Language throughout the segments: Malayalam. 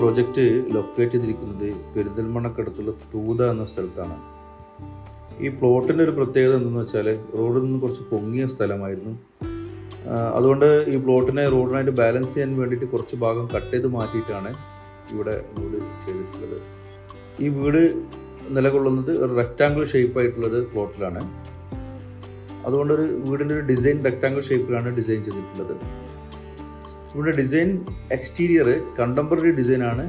പ്രൊജക്റ്റ് ലൊക്കേറ്റ് ചെയ്തിരിക്കുന്നത് പെരിന്തൽമണ്ണക്കടുത്തുള്ള തൂത എന്ന സ്ഥലത്താണ്. ഈ പ്ലോട്ടിന്റെ ഒരു പ്രത്യേകത എന്തെന്ന് വെച്ചാൽ റോഡിൽ നിന്ന് കുറച്ച് പൊങ്ങിയ സ്ഥലമായിരുന്നു. അതുകൊണ്ട് ഈ പ്ലോട്ടിനെ റോഡിനായിട്ട് ബാലൻസ് ചെയ്യാൻ വേണ്ടിയിട്ട് കുറച്ച് ഭാഗം കട്ട് ചെയ്ത് മാറ്റിയിട്ടാണ് ഇവിടെ വീട് ചെയ്തിട്ടുള്ളത്. ഈ വീട് നിലകൊള്ളുന്നത് ഒരു റെക്റ്റാങ്കിൾ ഷേപ്പ് ആയിട്ടുള്ളത് പ്ലോട്ടിലാണ്. അതുകൊണ്ട് ഒരു വീടിന്റെ ഒരു ഡിസൈൻ റെക്റ്റാങ്കിൾ ഷേപ്പിലാണ് ഡിസൈൻ ചെയ്തിട്ടുള്ളത്. ഇവിടെ ഡിസൈൻ എക്സ്റ്റീരിയർ കണ്ടംപററി ഡിസൈൻ ആണ്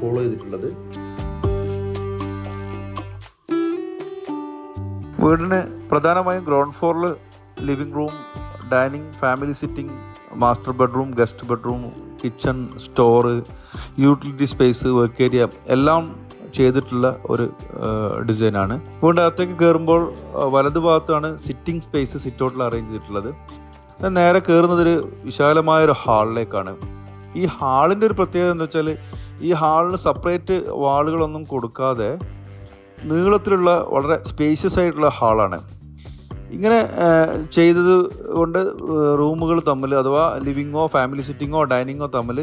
ഫോളോ ചെയ്തിട്ടുള്ളത്. വീടിന് പ്രധാനമായും ഗ്രൗണ്ട് ഫ്ലോറിൽ living room dining family sitting master bedroom guest bedroom kitchen store utility space work area എല്ലാം ചെയ്തിട്ടുള്ള ഒരു ഡിസൈനാണ് വീടിന്റെ അകത്തേക്ക് കയറുമ്പോൾ വലതു ഭാഗത്താണ് സിറ്റിംഗ് സ്പേസ് സിറ്റ് ഔട്ടിൽ അറേഞ്ച് ചെയ്തിട്ടുള്ളത്. ഞാൻ നേരെ കയറുന്നത് ഒരു വിശാലമായ ഒരു ഹാളിലേക്കാണ്. ഈ ഹാളിന്റെ ഒരു പ്രത്യേകത എന്ന് വെച്ചാൽ ഈ ഹാളിന് സെപ്പറേറ്റ് വാളുകളൊന്നും കൊടുക്കാതെ നീളത്തിലുള്ള വളരെ സ്പേഷ്യസ് ആയിട്ടുള്ള ഹാളാണ്. ഇങ്ങനെ ചെയ്തത് കൊണ്ട് റൂമുകൾ തമ്മിൽ അഥവാ ലിവിങ്ങോ ഫാമിലി സിറ്റിങ്ങോ ഡൈനിങ്ങോ തമ്മിൽ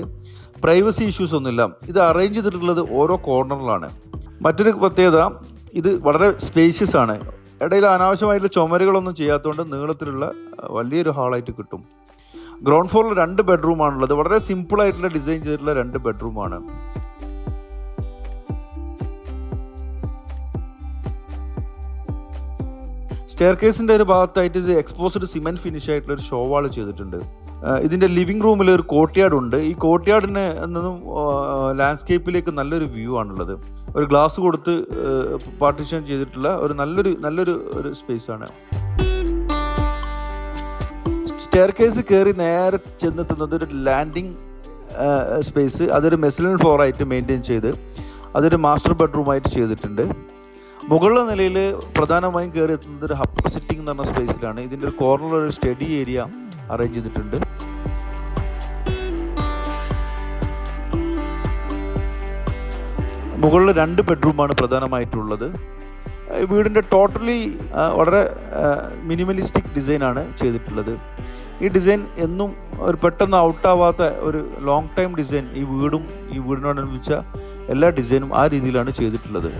പ്രൈവസി ഇഷ്യൂസ് ഒന്നുമില്ല. ഇത് അറേഞ്ച് ചെയ്തിട്ടുള്ളത് ഓരോ കോർണറിലാണ്. മറ്റൊരു പ്രത്യേകത ഇത് വളരെ സ്പേഷ്യസ് ആണ്. ഇടയിൽ അനാവശ്യമായിട്ടുള്ള ചുമരുകളൊന്നും ചെയ്യാത്തതുകൊണ്ട് നീളത്തിലുള്ള വലിയൊരു ഹാളായിട്ട് കിട്ടും. ഗ്രൗണ്ട് ഫ്ലോറിൽ രണ്ട് ബെഡ്റൂമാണുള്ളത് വളരെ സിമ്പിൾ ആയിട്ടുള്ള ഡിസൈൻ ചെയ്തിട്ടുള്ള രണ്ട് ബെഡ്റൂമാണ് സ്റ്റെയർ കേസിന്റെ ഒരു ഭാഗത്തായിട്ട് ഇത് എക്സ്പോസ്ഡ് സിമെന്റ് ഫിനിഷ് ആയിട്ടുള്ള ഒരു ഷോ വാൾ ചെയ്തിട്ടുണ്ട്. ഇതിന്റെ ലിവിംഗ് റൂമിൽ ഒരു കോർട്ട്യാർഡ് ഉണ്ട്. ഈ കോർട്ട്യാർഡിന് നിന്നും ലാൻഡ്സ്കേപ്പിലേക്ക് നല്ലൊരു വ്യൂ ആണുള്ളത്. ഒരു ഗ്ലാസ് കൊടുത്ത് പാർട്ടിഷൻ ചെയ്തിട്ടുള്ള ഒരു നല്ലൊരു നല്ലൊരു ഒരു സ്പേസ് ആണ്. സ്റ്റെയർ കേസ് കയറി നേരെ ചെന്നെത്തുന്നത് ഒരു ലാൻഡിങ് സ്പേസ് അതൊരു മെസ്ലിൻ ഫ്ലോർ ആയിട്ട് മെയിന്റെയിൻ ചെയ്ത് അതൊരു മാസ്റ്റർ ബെഡ്റൂമായിട്ട് ചെയ്തിട്ടുണ്ട്. മുകളിലെ നിലയിൽ പ്രധാനമായും കയറി എത്തുന്നത് ഒരു ഹപ്പർ സിറ്റിംഗ് എന്ന് പറഞ്ഞ സ്പേസിലാണ് ഇതിന്റെ ഒരു കോർണറിൽ ഒരു സ്റ്റഡി ഏരിയ അറേഞ്ച് ചെയ്തിട്ടുണ്ട്. മുകളിൽ രണ്ട് ബെഡ്റൂമാണ് പ്രധാനമായിട്ടുള്ളത്. വീടിന്റെ ടോട്ടലി വളരെ മിനിമലിസ്റ്റിക് ഡിസൈനാണ് ചെയ്തിട്ടുള്ളത്. ഈ ഡിസൈൻ എന്നും ഒരു പെട്ടെന്ന് ഔട്ടാവാത്ത ഒരു ലോങ് ടൈം ഡിസൈൻ ഈ വീടും ഈ വീടിനോടനുബന്ധിച്ച എല്ലാ ഡിസൈനും ആ രീതിയിലാണ് ചെയ്തിട്ടുള്ളത്.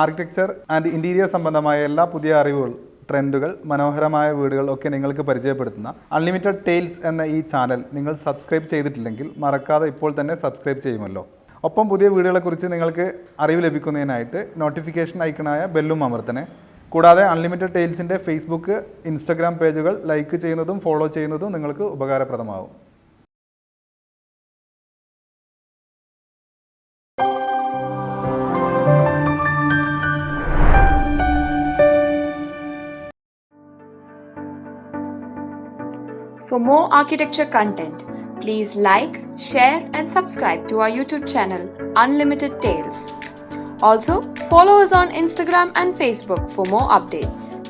ആർക്കിടെക്ചർ ആൻഡ് ഇന്റീരിയർ സംബന്ധമായ എല്ലാ പുതിയ അറിവുകൾ ട്രെൻഡുകൾ മനോഹരമായ വീടുകൾ ഒക്കെ നിങ്ങൾക്ക് പരിചയപ്പെടുത്തുന്ന അൺലിമിറ്റഡ് ടെയിൽസ് എന്ന ഈ ചാനൽ നിങ്ങൾ സബ്സ്ക്രൈബ് ചെയ്തിട്ടില്ലെങ്കിൽ മറക്കാതെ ഇപ്പോൾ തന്നെ സബ്സ്ക്രൈബ് ചെയ്യുമല്ലോ. ഒപ്പം പുതിയ വീടുകളെക്കുറിച്ച് നിങ്ങൾക്ക് അറിവ് ലഭിക്കുന്നതിനായിട്ട് നോട്ടിഫിക്കേഷൻ ഐക്കണായ ബെല്ലും അമർത്തണേ. കൂടാതെ അൺലിമിറ്റഡ് ടെയിൽസിന്റെ ഫേസ്ബുക്ക് ഇൻസ്റ്റഗ്രാം പേജുകൾ ലൈക്ക് ചെയ്യുന്നതും ഫോളോ ചെയ്യുന്നതും നിങ്ങൾക്ക് ഉപകാരപ്രദമാവും. For more architecture content, please like, share, and subscribe to our YouTube channel, Unlimited Tales. Also, follow us on Instagram and Facebook for more updates.